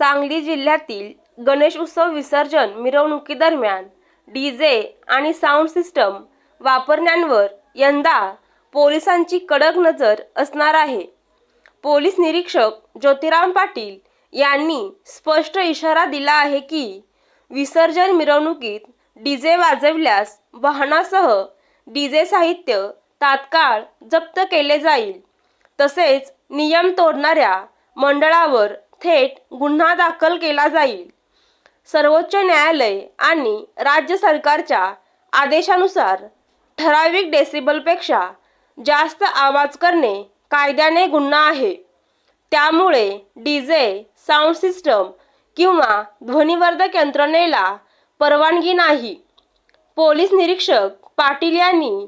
सांगली जिल्ह्यातील गणेश उत्सव विसर्जन मिरवणुकीदरम्यान डी जे आणि साऊंड सिस्टम वापरण्यांवर यंदा पोलिसांची कडक नजर असणार आहे. पोलीस निरीक्षक ज्योतिराम पाटील यांनी स्पष्ट इशारा दिला आहे की विसर्जन मिरवणुकीत डी जे वाजवल्यास वाहनासह डी जे साहित्य तात्काळ जप्त केले जाईल. तसेच नियम तोडणाऱ्या मंडळावर थेट गुन्हा दाखल केला जाईल. सर्वोच्च न्यायालय आणि राज्य सरकारच्या आदेशानुसार ठराविक डेसिबलपेक्षा जास्त आवाज करणे कायद्याने गुन्हा आहे. त्यामुळे डीजे साऊंड सिस्टम किंवा ध्वनिवर्धक यंत्रणेला परवानगी नाही. पोलीस निरीक्षक पाटील यांनी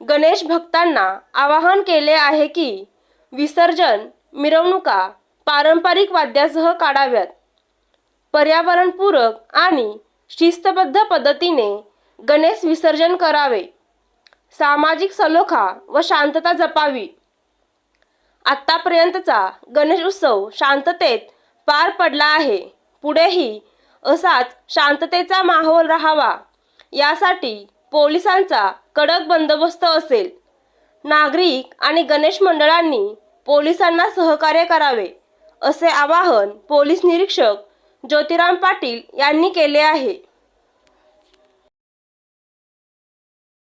गणेश भक्तांना आवाहन केले आहे की विसर्जन मिरवणुका पारंपरिक वाद्यासह काढाव्यात. पर्यावरणपूरक आणि शिस्तबद्ध पद्धतीने गणेश विसर्जन करावे. सामाजिक सलोखा व शांतता जपावी. आत्तापर्यंतचा गणेश उत्सव शांततेत पार पडला आहे. पुढेही असाच शांततेचा माहोल राहावा. यासाठी पोलिसांचा कडक बंदोबस्त असेल. नागरिक आणि गणेश मंडळांनी पोलिसांना सहकार्य करावे. असे आवाहन पोलीस निरीक्षक ज्योतिराम पाटील यांनी केले आहे.